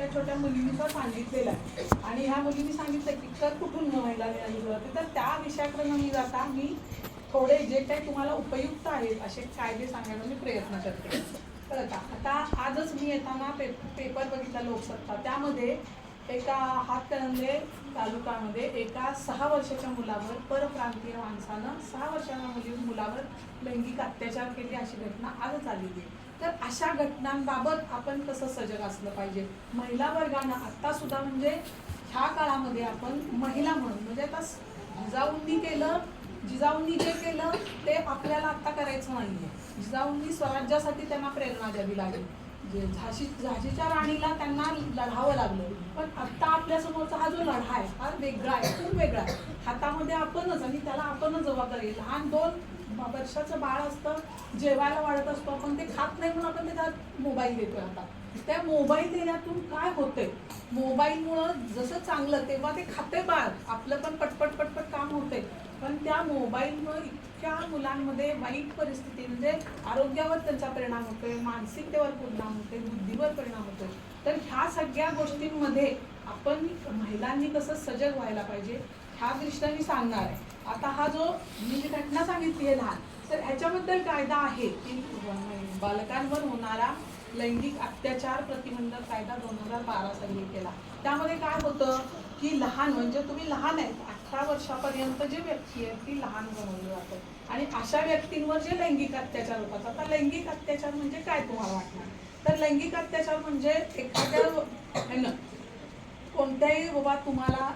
छोट्या छोट्या मुलींचा सांगितलेलं आहे. आणि ह्या मुलींनी सांगितलं की तर कुठून व्हायला मिळाली तर त्या विषयाकडे न मी जाता मी थोडे जे काही तुम्हाला उपयुक्त आहेत असे कायदे सांगायला मी प्रयत्न करते. कळलं आता आजच मी येताना पे पेपर बघितला लोकसत्ता. त्यामध्ये एका हातकणंगले तालुक्यामध्ये एका सहा वर्षाच्या मुलावर परप्रांतीय माणसानं सहा वर्षाच्या मुली मुलावर लैंगिक अत्याचार केले अशी घटना आजच आलेली आहे. तर अशा घटनांबाबत आपण कसं सजग असलं पाहिजे? महिला वर्गानं आत्ता सुद्धा म्हणजे ह्या काळामध्ये आपण महिला म्हणून म्हणजे आता जिजाऊंनी केलं जिजाऊंनी जे केलं ते आपल्याला आत्ता करायचं नाहीये. जिजाऊंनी स्वराज्यासाठी त्यांना प्रेरणा द्यावी लागेल. जे झाशी झाशीच्या राणीला त्यांना लढावं लागलं. पण आत्ता आपल्यासमोरचा हा जो लढा आहे हा वेगळा आहे खूप वेगळा आहे. हातामध्ये आपणच आणि त्याला आपणच जबाबदारी लहान दोन वर्षाचं बाळ असतं जेवायला वाढत असतो आपण ते खात नाही म्हणून आपण त्याच्यात मोबाईल देतोय आता. त्या मोबाईल देण्यातून काय होतंय? मोबाईलमुळं जसं चांगलं तेव्हा ते खाते बाळ. आपलं पण पटपट पटपट काम होतंय. पण त्या मोबाईलमुळे इतक्या मुलांमध्ये वाईट परिस्थिती म्हणजे आरोग्यावर त्यांचा परिणाम होतोय मानसिकतेवर परिणाम होतोय बुद्धीवर परिणाम होतोय. तर ह्या सगळ्या गोष्टींमध्ये आपण महिलांनी कसं सजग व्हायला पाहिजे ह्या दृष्टीने मी सांगणार आहे. आता हा जो मी जी घटना सांगितली आहे लहान तर ह्याच्याबद्दल कायदा आहे की बालकांवर होणारा लैंगिक अत्याचार प्रतिबंधक कायदा दोन हजार बारा साली केला. त्यामध्ये काय होतं की लहान म्हणजे तुम्ही लहान आहेत अठरा वर्षापर्यंत जे व्यक्ती आहेत ती लहान बनवली जाते. आणि अशा व्यक्तींवर जे लैंगिक अत्याचार होतात आता लैंगिक अत्याचार म्हणजे काय तुम्हाला वाटणार? तर लैंगिक अत्याचार म्हणजे एखाद्या है ना कोणत्याही बाबा तुम्हाला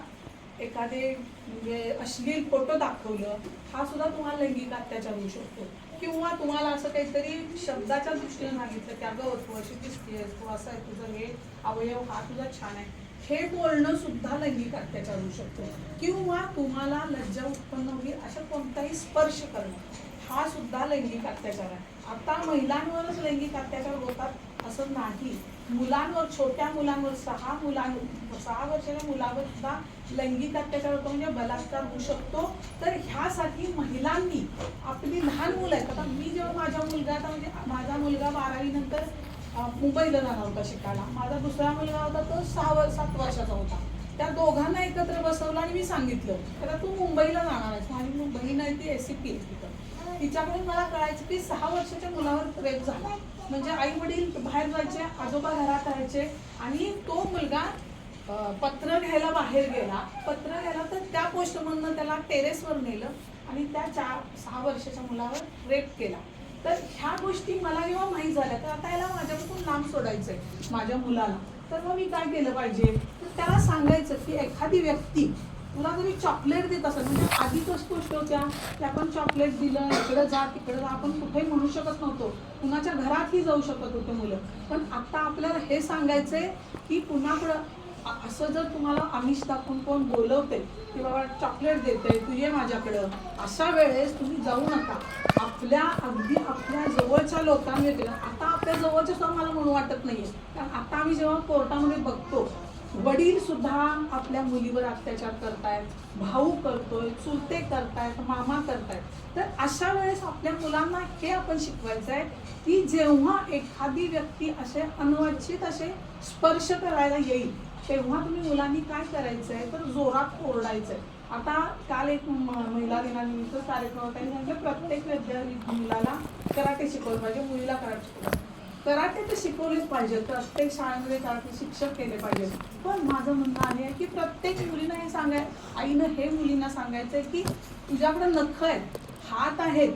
एखादे म्हणजे अश्लील फोटो दाखवलं हा सुद्धा तुम्हाला लैंगिक अत्याचार होऊ शकतो. किंवा तुम्हाला असं काहीतरी शब्दाच्या दृष्टीने सांगितलं की अगं तू अशी दिसतेस तू असं आहे तुझं हे अवयव हा तुझा छान आहे. हे बोलणं सुद्धा लैंगिक अत्याचार होऊ शकतो. किंवा तुम्हाला लज्जा उत्पन्न होईल अशा कोणताही स्पर्श करणं. हा सुद्धा लैंगिक अत्याचार आहे. आता महिलांवरच लैंगिक अत्याचार होतात असं नाही. मुलांवर छोट्या मुलांवर सहा मुलांवर सहा वर्षाच्या मुलावर सुद्धा लैंगिक अत्याचार होतो म्हणजे बलात्कार होऊ शकतो. तर ह्यासाठी महिलांनी आपली लहान मुलं आहेत आता मी जेव्हा माझा मुलगा आता म्हणजे माझा मुलगा बारावी नंतर मुंबईला जाणार होता शिकायला. माझा दुसरा मुलगा होता तो सहा सात वर्षाचा होता. त्या दोघांना एकत्र बसवलं आणि मी सांगितलं तर तू मुंबईला जाणार आहेस. माझी मु- बहीण आहे ती एस सी पी तिथं. तिच्याकडून मला कळायचं की सहा वर्षाच्या मुलावर प्रेम झाला. म्हणजे आई वडील बाहेर जायचे आजोबा घरात राहायचे आणि तो मुलगा पत्र घ्यायला बाहेर गेला. पत्र घ्यायला तर त्या पोस्टमधनं त्याला टेरेसवर नेलं आणि त्या चार सहा वर्षाच्या मुलावर रेप केला. तर ह्या गोष्टी मला जेव्हा माहीत झाल्या तर आता याला माझ्यापासून लांब सोडायचं आहे माझ्या मुलाला. तर मग मी काय केलं पाहिजे? तर त्याला सांगायचं की एखादी व्यक्ती तुला जरी चॉकलेट देत असेल म्हणजे आधीच गोष्ट होत्या की आपण चॉकलेट दिलं इकडं जा तिकडं जा आपण कुठेही म्हणू शकत नव्हतो. कुणाच्या घरातही जाऊ शकत होते मुलं. पण आता आपल्याला हे सांगायचंय की कुणाकडं असं जर तुम्हाला आमिष दाखवून कोण बोलवते की बाबा चॉकलेट देते तू ये माझ्याकडं अशा वेळेस तुम्ही जाऊ नका. आपल्या अगदी आपल्या जवळच्या लोकांनी आता आपल्या जवळच्या सुद्धा मला म्हणून वाटत नाहीये. कारण आता आम्ही जेव्हा कोर्टामध्ये बघतो वडील सुद्धा आपल्या मुलीवर अत्याचार करतायत भाऊ करतोय चुलते करतायत मामा करतायत. तर अशा वेळेस आपल्या मुलांना हे आपण शिकवायचं आहे की जेव्हा एखादी व्यक्ती असे अनवांछित असे स्पर्श करायला येईल तेव्हा तुम्ही मुलांनी काय करायचं आहे तर जोरात ओरडायचं आहे आता काल एक म- महिला दिनानिमित्त कार्यक्रम होता आणि त्यांच्या प्रत्येक विद्यार्थी मुलाला कराटे शिकवलं पाहिजे मुलीला कराटे शिकवलं. कराटे तर शिकवलेच पाहिजे प्रत्येक शाळेमध्ये कराटे शिक्षक केले पाहिजे पण माझं म्हणणं आहे की प्रत्येक मुलीनं हे सांगाय आईनं हे मुलींना सांगायचंय की तुझ्याकडे नख आहेत हात आहेत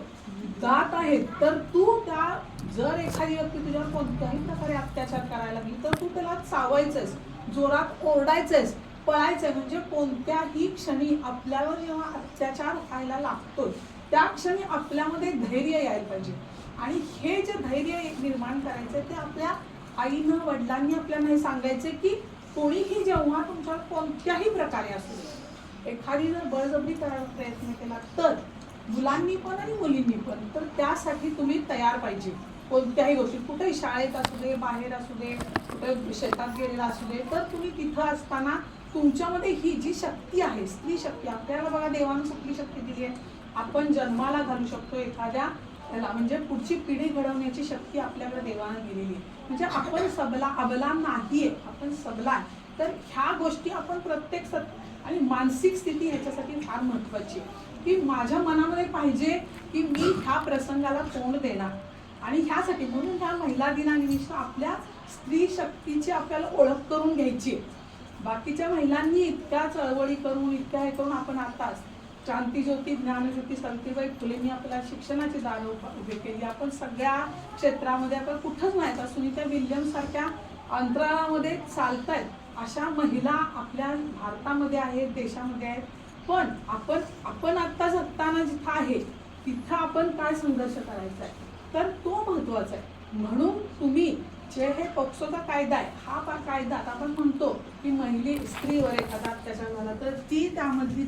दात आहेत तर तू त्या जर एखादी व्यक्ती तुझ्यावर कोणत्याही प्रकारे अत्याचार करायला लागली तर तू त्याला चावायचंस जोरात ओरडायचंस पळायचंय. म्हणजे कोणत्याही क्षणी आपल्यावर जेव्हा अत्याचार व्हायला लागतो त्या क्षणी आपल्यामध्ये धैर्य यायला पाहिजे. आणि हे जे धैर्य निर्माण करायचं ते आपल्या आईनं वडिलांनी आपल्याला हे सांगायचे की कोणीही जेव्हा तुमच्यावर कोणत्याही प्रकारे असू दे एखादी जर बळजबरी करायला प्रयत्न केला तर मुलांनी पण आणि मुलींनी पण तर त्यासाठी तुम्ही तयार पाहिजे. कोणत्याही गोष्टी कुठेही शाळेत असू दे बाहेर असू दे कुठे शेतात गेलेला असू दे तर तुम्ही तिथं असताना तुमच्यामध्ये ही जी शक्ती आहे स्त्री शक्ती आपल्याला बघा देवानं कुठली शक्ती दिली आहे. आपण जन्माला घालू शकतो एखाद्या त्याला म्हणजे पुढची पिढी घडवण्याची शक्ती आपल्याकडे देवानं दिलेली आहे. म्हणजे आपण सबला अबला नाहीये आपण सबला आहे तर ह्या गोष्टी आपण प्रत्येक सत आणि मानसिक स्थिती ह्याच्यासाठी फार महत्वाची आहे. की माझ्या मनामध्ये पाहिजे की मी ह्या प्रसंगाला तोंड देणार. आणि ह्यासाठी म्हणून ह्या महिला दिनानिमित्त आपल्या स्त्री शक्तीची आपल्याला ओळख करून घ्यायची आहे. बाकीच्या महिलांनी इतक्या चळवळी करून इतक्या हे करून आपण आताच क्रांतीज्योती ज्ञानज्योती सावित्रीबाई फुलेंनी आपल्या शिक्षणाची दार उभे केली. आपण सगळ्या क्षेत्रामध्ये आपण कुठंच नाही तर सुनीता विल्यम सारख्या अंतराळामध्ये चालतायत. अशा महिला आपल्या भारतामध्ये आहेत देशामध्ये आहेत. पण आपण आपण आत्ता जगताना जिथं आहे तिथं आपण काय संघर्ष करायचा आहे? तर तो महत्त्वाचा आहे. म्हणून तुम्ही जे हे पॉक्सोचा कायदा आहे हा पा कायदा आपण म्हणतो की महिला स्त्रीवर एखादा अत्याचार झाला तर ती त्यामधली